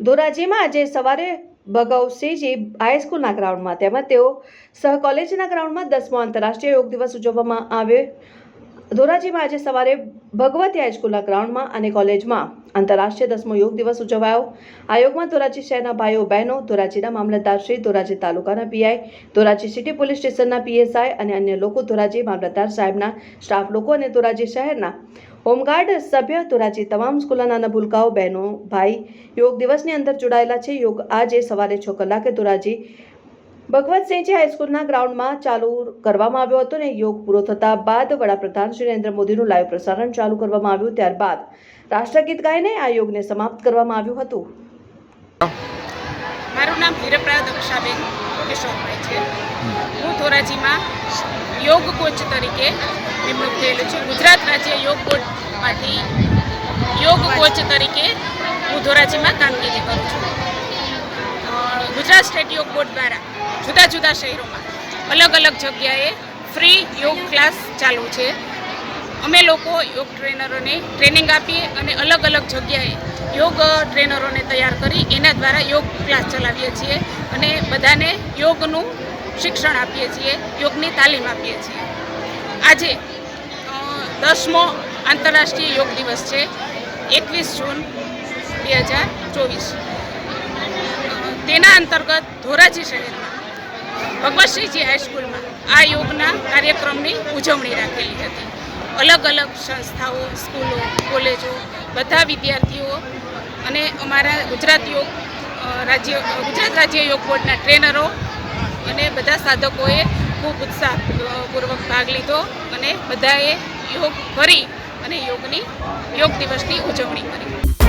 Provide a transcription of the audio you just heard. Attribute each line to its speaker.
Speaker 1: ધોરાજીમાં આજે સવારે ભગવસિંહજી હાઈસ્કૂલના ગ્રાઉન્ડમાં તેમજ તેઓ સહ કોલેજના ગ્રાઉન્ડમાં દસમો આંતરરાષ્ટ્રીય યોગ દિવસ ઉજવવામાં આવ્યો. ધોરાજીમાં આજે સવારે ભગવતી હાઈસ્કૂલના ગ્રાઉન્ડમાં અને કોલેજમાં આંતરરાષ્ટ્રીય દસમો યોગ દિવસ ઉજવાયો. આ યોગમાં ધોરાજી શહેરના ભાઈઓ, બહેનો, ધોરાજીના મામલતદાર શ્રી, ધોરાજી તાલુકાના પીઆઈ ધોરાજી સિટી પોલીસ સ્ટેશનના પીએસઆઈ અને અન્ય લોકો ધોરાજી મામલતદાર સાહેબના સ્ટાફ લોકો અને ધોરાજી શહેરના હોમગાર્ડ સભ્ય, ધોરાજી તમામ સ્કૂલના ભૂલકાઓ, બહેનો, ભાઈ યોગ દિવસની અંદર જોડાયેલા છે. યોગ આજે સવારે છ કલાકે ધોરાજી ભગવતસિંહજી હાઈસ્કૂલના ગ્રાઉન્ડમાં ચાલુ કરવામાં આવ્યો હતો ને યોગ પૂરો થતા બાદ વડાપ્રધાન શ્રી નરેન્દ્ર મોદીનું લાઈવ પ્રસારણ ચાલુ કરવામાં આવ્યું ત્યારબાદ રાષ્ટ્રગીત ગાઈને આ યોગને સમાપ્ત કરવામાં આવ્યું હતું.
Speaker 2: મારું નામ હીરપ્રા દક્ષાબેન કિશોરભાઈ છે. હું ધોરાજીમાં યોગ કોચ તરીકે નિમણૂક થયેલું છું. ગુજરાત રાજ્ય યોગ બોર્ડમાંથી યોગ કોચ તરીકે હું ધોરાજીમાં કામગીરી કરું છું. ગુજરાત સ્ટેટ યોગ બોર્ડ દ્વારા જુદા જુદા શહેરોમાં અલગ અલગ જગ્યાએ ફ્રી યોગ ક્લાસ ચાલુ છે. અમે લોકો યોગ ટ્રેનરોને ટ્રેનિંગ આપીએ અને અલગ અલગ જગ્યાએ યોગ ટ્રેનરોને તૈયાર કરી એના દ્વારા યોગ ક્લાસ ચલાવીએ છીએ અને બધાને યોગનું શિક્ષણ આપીએ છીએ, યોગની તાલીમ આપીએ છીએ. આજે દસમો આંતરરાષ્ટ્રીય યોગ દિવસ છે, એકવીસ જૂન બે હજાર ચોવીસ. તેના અંતર્ગત ધોરાજી શહેરમાં ભગવતસિંહજી હાઈસ્કૂલમાં આ યોગના કાર્યક્રમની ઉજવણી રાખેલી હતી. અલગ અલગ સંસ્થાઓ, સ્કૂલો, કોલેજો, બધા વિદ્યાર્થીઓ અને અમારા ગુજરાત યોગ રાજ્ય ગુજરાત રાજ્ય યોગ બોર્ડના ટ્રેનરો અને બધા સાધકોએ ખૂબ ઉત્સાહપૂર્વક ભાગ લીધો અને બધાએ યોગ કરી અને યોગની, યોગ દિવસની ઉજવણી કરી.